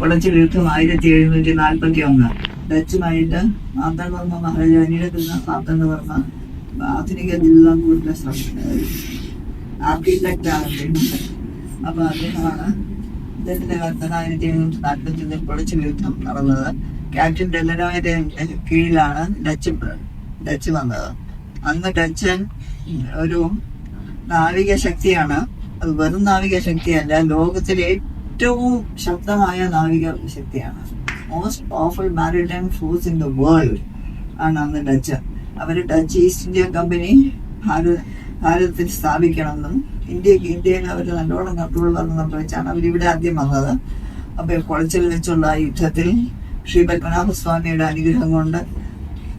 കുളച്ചിലെഴുത്തും ആയിരത്തി എഴുന്നൂറ്റി നാൽപ്പത്തി ഒന്ന്. ഡച്ചുമായിട്ട് മാർത്താണ്ഡവർമ്മ മഹാരാജാനിയുടെ മാർത്താണ്ഡവർമ്മ ആധുനിക തിരുവിതാംകൂറിന്റെ ആർക്കിടെക്റ്റ് ആണ് അദ്ദേഹം അദ്ദേഹമാണ് അദ്ദേഹത്തിന്റെ കാലത്താണ് ആയിരത്തി എഴുന്നൂറ്റി നാൽപ്പത്തി ഒന്നിൽ കുളച്ചിലെഴുത്തം നടന്നത്. ക്യാപ്റ്റൻ ഡെല്ലനോയുടെ കീഴിലാണ് ഡച്ച് ഡച്ച് വന്നത്. അന്ന് ഡച്ചൻ ഒരു നാവിക ശക്തിയാണ് അത് വെറും നാവിക ശക്തിയല്ല ലോകത്തിലെ ഏറ്റവും ശക്തമായ നാവിക ശക്തിയാണ്. Most powerful maritime force in the world ആണ് അന്ന് ഡച്ച്. അവർ Dutch East India Company Bharata ഭാരതത്തിൽ സ്ഥാപിക്കണമെന്നും ഇന്ത്യയ്ക്ക് ഇന്ത്യയിൽ അവർ നല്ലോണം കൺട്രോൾ വന്നെന്നും വെച്ചാണ് അവരിവിടെ ആദ്യം വന്നത്. അപ്പോൾ കുളച്ചിൽ വെച്ചുള്ള യുദ്ധത്തിൽ ശ്രീ പത്മനാഭസ്വാമിയുടെ അനുഗ്രഹം കൊണ്ട്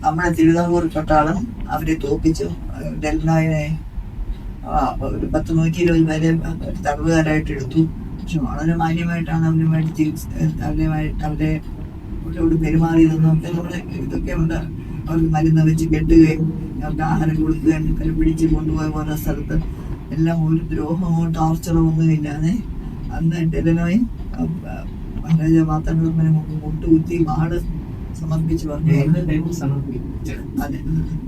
നമ്മുടെ തിരുവിതാംകൂർ കൊട്ടാളം അവരെ തോപ്പിച്ചു. ഡൽനായനെ ഒരു പത്ത് നൂറ്റി ഇരുപത് പേരെ തടവുകാരായിട്ട് എടുത്തു. പക്ഷെ വളരെ മാന്യമായിട്ടാണ് അവരുമായിട്ട് ചികിത്സ അവരുമായിട്ട് അവരെ അവരോട് പെരുമാറിയതെന്നും നമ്മുടെ ഇതൊക്കെ ഉണ്ട്. അവർക്ക് മരുന്ന് വെച്ച് കെട്ടുകയും അവർക്ക് ആഹാരം കൊടുക്കുകയും അവരെ പിടിച്ച് കൊണ്ടുപോയ ഓരോ സ്ഥലത്ത്. എല്ലാം ഒരു ദ്രോഹമോ ടോർച്ചറോ ഒന്നും ഇല്ലാതെ അന്ന് ഡെലനോയും മഹാരാജ മാത്തണ്ണൂർമ്മനെ മുട്ടുകുത്തി മാട് സമർപ്പിച്ചു പറഞ്ഞു. അതെ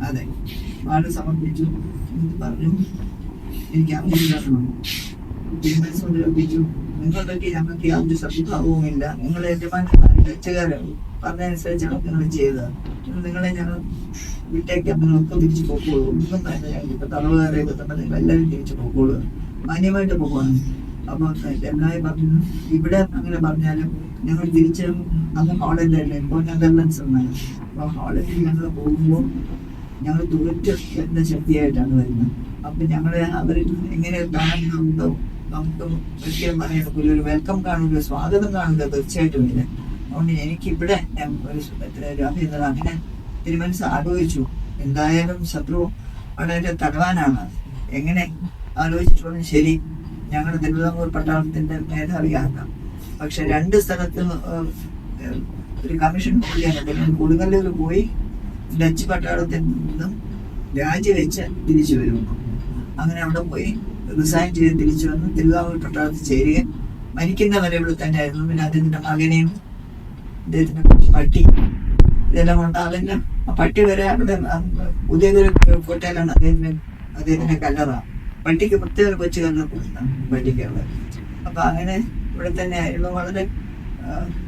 അതെ. മാട് സമർപ്പിച്ചു. എന്ന് പറഞ്ഞു എനിക്ക് അഭിനന്ദനം തീരുമാനിച്ചുകൊണ്ട് ലഭിച്ചു. നിങ്ങളുടെയൊക്കെ ഞങ്ങൾക്ക് യാതൊരു സദ്ഭാവവുമില്ല നിങ്ങൾ യജമാനന്മാർ രക്ഷകാരാണ് പറഞ്ഞതനുസരിച്ചാണ് നിങ്ങൾ ചെയ്തത്. നിങ്ങളെ ഞങ്ങൾ വീട്ടേക്ക് നിങ്ങളൊക്കെ തിരിച്ചു പോക്കോളൂ ഒന്നും തന്നെ ഞങ്ങൾക്ക് തളവുകാരെ തന്നെ നിങ്ങൾ എല്ലാവരും തിരിച്ചു പോക്കോളൂ മാന്യമായിട്ട് പോകണം അപ്പൊ എല്ലാവരും പറഞ്ഞു ഇവിടെ അങ്ങനെ പറഞ്ഞാലും ഞങ്ങൾ തിരിച്ച് അന്ന് ഹോളണ്ടിലല്ലേ ഇപ്പോൾ നെതർലൻഡ്സ് എന്നാണ് അപ്പൊ ഹോളണ്ടിൽ ഞങ്ങൾ പോകുമ്പോൾ ഞങ്ങൾ ദൂരറ്റ എന്ന ശക്തിയായിട്ടാണ് വരുന്നത്. അപ്പം ഞങ്ങൾ അവർ എങ്ങനെ കാണുന്നുണ്ടോ നമുക്ക് ഒരിക്കലും. ഒരു വെൽക്കം കാണില്ല സ്വാഗതം കാണുക തീർച്ചയായിട്ടും ഇല്ല. അതുകൊണ്ട് എനിക്ക് ഇവിടെ ഞാൻ ഒരു അഭിനന്ദനം അങ്ങനെ തിരുമനസ് ആലോചിച്ചു. എന്തായാലും ശത്രു വളരെ തടവാനാണ് എങ്ങനെ ആലോചിച്ചിട്ടുള്ള ശരി ഞങ്ങൾ തിരുവിതാംകൂർ പട്ടാളത്തിന്റെ മേധാവിയാക്കാം പക്ഷെ രണ്ട് സ്ഥലത്ത് ഒരു കമ്മീഷൻ കൂടിയാണ് കൊടുങ്ങല്ലൂർ പോയി ഡച്ച് പട്ടാളത്തിൽ നിന്നും രാജിവെച്ച് തിരിച്ചു വരുമ്പോൾ അങ്ങനെ അവിടെ പോയി റിസൈൻ ചെയ്ത് തിരിച്ചു വന്ന് തിരുവാവൂർ പട്ടാളത്തിൽ ചേരുകയും മരിക്കുന്ന വരെ ഇവിടെ തന്നെ ആയിരുന്നു പിന്നെ അദ്ദേഹത്തിന്റെ മകനെയും അദ്ദേഹത്തിന്റെ പട്ടി ഇതെല്ലാം കൊണ്ട് അതിന്റെ പട്ടി വരെ അവിടെ ഉദയഗുരു കോട്ടയിലാണ് അദ്ദേഹത്തിന് അദ്ദേഹത്തിന്റെ കല്ലറ. പട്ടിക്ക് പ്രത്യേക കൊച്ചു കല്ലറ പട്ടിക്കുള്ളത് അപ്പൊ അങ്ങനെ ഇവിടെ തന്നെ ആയിരുന്നു. വളരെ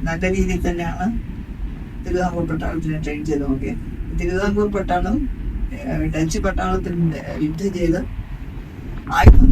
നല്ല രീതിയിൽ തന്നെയാണ് തിരുവിതാംകൂർ പട്ടാളത്തിനെ ട്രെയിൻ ചെയ്ത് നോക്കി തിരുവിതാംകൂർ പട്ടാളം ഡച്ച് പട്ടാളത്തിൽ യുദ്ധം ചെയ്ത് ആയുധം